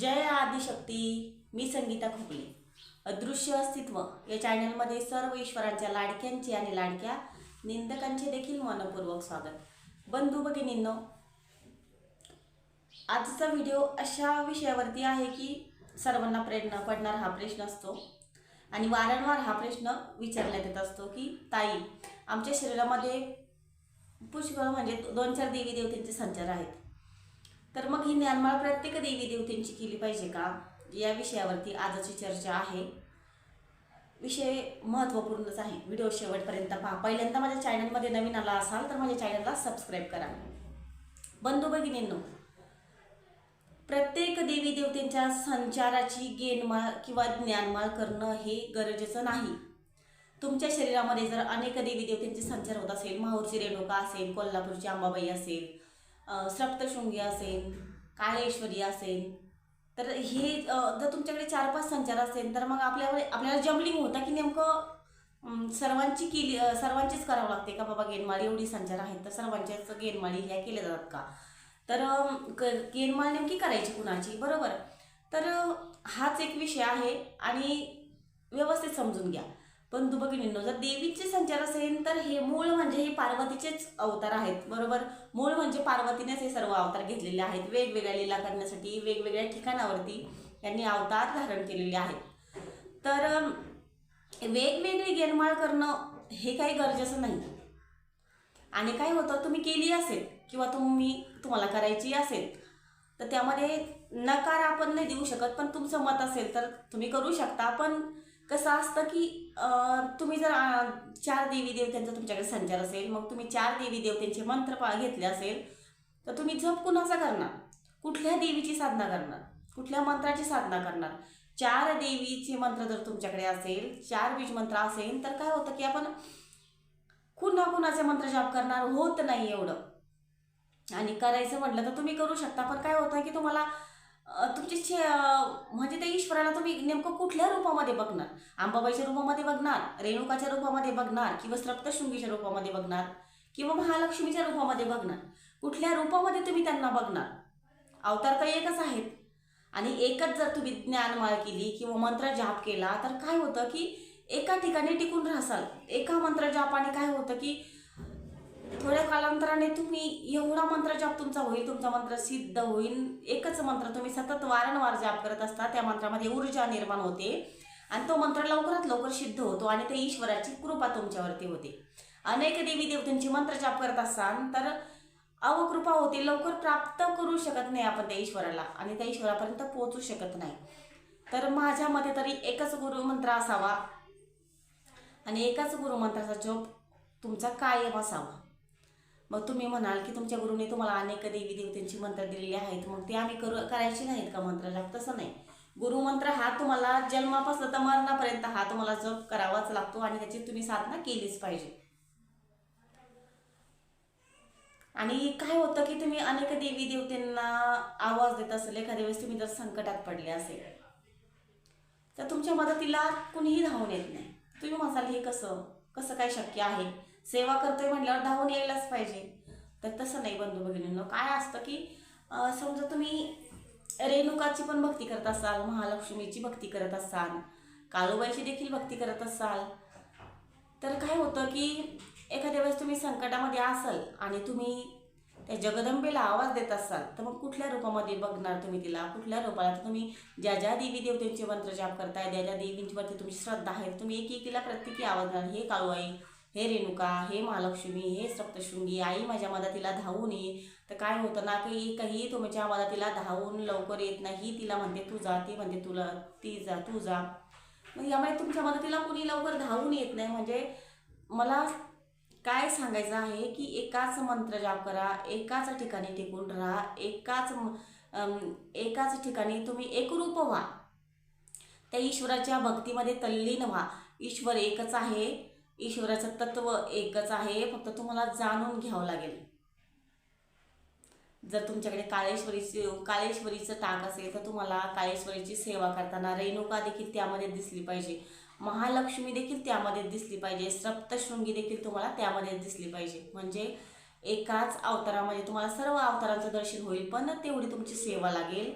जय आदिशक्ती मी संगीता खोकले अदृश्य अस्तित्व या चॅनलमध्ये सर्व ईश्वरांच्या लाडक्यांचे आणि लाडक्या निंदकांचे देखील मनपूर्वक स्वागत. बंधू भगिनींनो आजचा व्हिडिओ अशा विषयावरती आहे की सर्वांना प्रेरणा पडणार हा प्रश्न असतो. आणि वारंवार हा प्रश्न विचारण्यात येत असतो की ताई आमच्या शरीरामध्ये पुष्कळ म्हणजे दोन चार देवी देवतेंचे संचार आहेत. तर मग ही ज्ञानमाळ प्रत्येक देवी देवतेंची केली पाहिजे का? या विषयावरती आजची चर्चा आहे. विषय महत्त्वपूर्णच आहे. व्हिडिओ शेवटपर्यंत पहा. पहिल्यांदा माझ्या चॅनलमध्ये नवीन आला असाल तर माझ्या चॅनलला सबस्क्राईब करा. बंधू भगिनींनो प्रत्येक देवी देवतेंच्या संचाराची गेनमाळ किंवा ज्ञानमाळ करणं हे गरजेचं नाही. तुमच्या शरीरामध्ये जर अनेक देवी देवतेंचे संचार होत असेल माहूरची रेणुका असेल कोल्हापूरची अंबाबाई असेल सप्तशृंगी असेल काळेश्वरी असेल तर हे जर तुमच्याकडे चार पाच संचार असेल तर मग आपल्यावर आपल्याला जमलिंग होता की नेमकं सर्वांची केली सर्वांचीच करावं लागते का बाबा गेनमाळी? एवढी संचार आहेत तर सर्वांच्याच गेनमाळी ह्या केल्या जातात का? तर क- गेनमाळ नेमकी करायची कुणाची? बरोबर. तर हाच एक विषय आहे आणि व्यवस्थित समजून घ्या. बंधू भगिनींनो जर देवीचे संचार असेल तर हे मूळ म्हणजे हे पार्वतीचेच अवतार आहेत बरोबर? मूळ म्हणजे पार्वतीनेच हे सर्व अवतार घेतलेले आहेत. वेगवेगळ्या लीला करण्यासाठी वेगवेगळ्या ठिकाणावरती यांनी अवतार धारण केलेले आहेत. तर वेगवेगळी गेनमाळ करणं हे काही गरजेचं नाही. आणि काय होतं तुम्ही केली असेल किंवा तुम्ही तुम्हाला करायची असेल तर त्यामध्ये नकार आपण नाही देऊ शकत पण तुमचं मत असेल तर तुम्ही करू शकता. पण कसं असतं की तुम्ही जर चार देवी देवतांचा तुमच्याकडे संचार असेल मग तुम्ही चार देवी देवतांचे मंत्र पा घेतले असेल तर तुम्ही जप कुणाचा करणार? कुठल्या देवीची साधना करणार? कुठल्या मंत्राची साधना करणार? चार देवीचे मंत्र जर तुमच्याकडे असेल चार बीज मंत्र असेल तर काय होतं की आपण कुणा कुणाचे मंत्र जाप करणार होत नाही एवढं. आणि करायचं म्हटलं तर तुम्ही करू शकता पण काय होतं की तुम्हाला तुमचे छे म्हणजे त्या ईश्वराला तुम्ही नेमकं कुठल्या रूपामध्ये बघणार? आंबाबाईच्या रूपामध्ये बघणार? रेणुकाच्या रूपामध्ये बघणार? किंवा सप्तशृंगीच्या रूपामध्ये बघणार? किंवा महालक्ष्मीच्या रूपामध्ये बघणार? कुठल्या रूपामध्ये तुम्ही त्यांना बघणार? अवतार तर एकच आहेत. आणि एकच जर तुम्ही ज्ञानमाळ केली किंवा मंत्र जाप केला तर काय होतं की एका ठिकाणी टिकून राहसाल. एका मंत्र जापाने काय होतं की थोड्या कालांतराने तुम्ही एवढा मंत्र जाप तुमचा होईल तुमचा मंत्र सिद्ध होईल. एकच मंत्र तुम्ही सतत वारंवार जाप करत असता त्या मंत्रामध्ये ऊर्जा निर्माण होते. आणि तो मंत्र लवकरात लवकर सिद्ध होतो आणि त्या ईश्वराची कृपा तुमच्यावरती होते. अनेक देवी देवतांची मंत्र जाप करत असाल तर अवकृपा होते लवकर प्राप्त करू शकत नाही आपण त्या ईश्वराला आणि त्या ईश्वरापर्यंत पोहोचू शकत नाही. तर माझ्या मते तरी एकच गुरुमंत्र असावा आणि एकाच गुरुमंत्राचा जप तुमचा कायम असावा. मग तुम्ही म्हणाल की तुमच्या गुरुने तुम्हाला अनेक देवी देवतांची मंत्र दिलेली आहेत मग ते आम्ही करू करायची नाहीत का मंत्राला? तसं नाही. गुरुमंत्र हा तुम्हाला जन्मापासून तर मरणापर्यंत हा तुम्हाला जप करावाच लागतो आणि त्याची तुम्ही साधना केलीच पाहिजे. आणि काय होतं की तुम्ही अनेक देवी देवतेंना आवाज देत असेल एखाद्या वेळेस तुम्ही जर संकटात पडले असेल तर तुमच्या मदतीला कुणीही धावून येत नाही. तुम्ही म्हणाल हे कसं? कसं काय शक्य आहे? सेवा करतोय म्हटल्यावर धावून यायलाच पाहिजे. तर तसं नाही बंधू भगिनींना. काय असतं की समजा तुम्ही रेणुकाची पण भक्ती करत असाल महालक्ष्मीची भक्ती करत असाल काळूबाईची देखील भक्ती करत असाल तर काय होतं की एखाद्या वेळेस तुम्ही संकटामध्ये असाल आणि तुम्ही त्या जगदंबेला आवाज देत असाल तर मग कुठल्या रूपामध्ये बघणार तुम्ही तिला? कुठल्या रूपाला? तर तुम्ही ज्या ज्या देवी देवतेंचे मंत्र जाप करताय ज्या ज्या देवींची वरती तुमची श्रद्धा आहे तुम्ही एक एकीला प्रत्येकी आवाज देणार हे काळूआई हे रेणुका हे महालक्ष्मी हे सप्तशृंगी आई माझ्या मदतीला धावून ये. तर काय होतं ना की काही तुमच्या मदतीला धावून लवकर येत नाही तिला म्हणते तू जा. ती म्हणते तुला ती जा तू जा. मग यामुळे तुमच्या मदतीला कुणी लवकर धावून येत नाही. म्हणजे मला काय सांगायचं आहे की एकाच मंत्र जाप करा एकाच ठिकाणी टिकून राहा एकाच एकाच ठिकाणी तुम्ही एकरूप व्हा. त्या ईश्वराच्या भक्तीमध्ये तल्लीन व्हा. ईश्वर एकच आहे. ईश्वराचं तत्व एकच आहे फक्त तुम्हाला जाणून घ्यावं लागेल. जर तुमच्याकडे काळेश्वरीची काळेश्वरीचं टाक असेल तर तुम्हाला काळेश्वरीची सेवा करताना रेणुका देखील त्यामध्ये दिसली पाहिजे. महालक्ष्मी देखील त्यामध्ये दिसली पाहिजे. सप्तशृंगी देखील तुम्हाला त्यामध्ये दिसली पाहिजे. म्हणजे एकाच अवतारामध्ये तुम्हाला सर्व अवतारांचं दर्शन होईल पण तेवढी तुमची सेवा लागेल.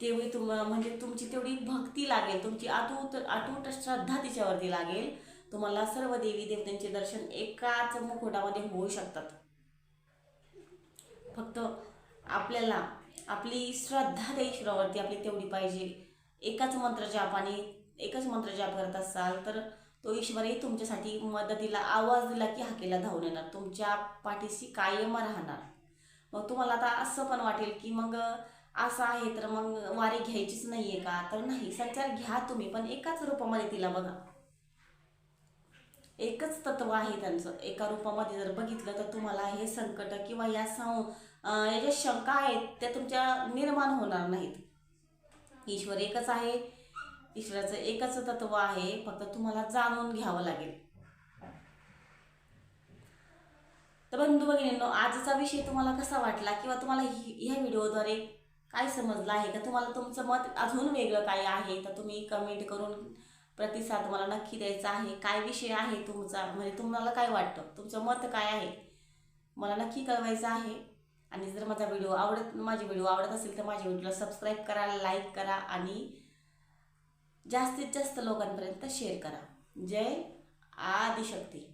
तेवढी तुम म्हणजे तुमची तेवढी भक्ती लागेल. तुमची अतूट अतूट श्रद्धा तिच्यावरती लागेल. तुम्हाला सर्व देवी देवतांचे दर्शन एकाच मुखोटामध्ये होऊ शकतात. फक्त आपल्याला आपली श्रद्धा त्या ईश्वरावरती आपली तेवढी पाहिजे. एकाच मंत्र जाप आणि एकच मंत्र जाप करत असाल तर तो ईश्वरही तुमच्यासाठी मदतीला आवाज दिला की हाकेला धावून येणार. तुमच्या पाठीशी कायम राहणार. मग तुम्हाला आता असं पण वाटेल की मग असं आहे तर मग वारी घ्यायचीच नाही आहे का? तर नाही संचार घ्या तुम्ही पण एकाच रूपामध्ये तिला बघा. एकच तत्व आहे त्यांचं. एका रूपामध्ये जर बघितलं तर तुम्हाला हे संकट किंवा या सं या ज्या शंका आहेत त्या तुमच्या निर्माण होणार नाहीत. ईश्वर एकच आहे. ईश्वराचं एकच तत्व आहे. फक्त तुम्हाला जाणून घ्यावं लागेल. तर बंधू भगिनींनो आजचा विषय तुम्हाला कसा वाटला किंवा तुम्हाला ह्या व्हिडिओद्वारे काय समजलं आहे? का तुम्हाला तुमचं मत अजून वेगळं काय आहे? तर तुम्ही कमेंट करून प्रतिसाद मला नक्की द्यायचा आहे. काय विषय आहे तुमचा? म्हणजे तुम्हाला काय वाटतं? तुमचं मत काय आहे? मला नक्की कळवायचं आहे. आणि जर माझा व्हिडिओ आवडत माझे व्हिडिओ आवडत असेल तर माझ्या व्हिडिओला सबस्क्राईब करा लाईक करा आणि जास्तीत जास्त लोकांपर्यंत शेअर करा. जय आदिशक्ती.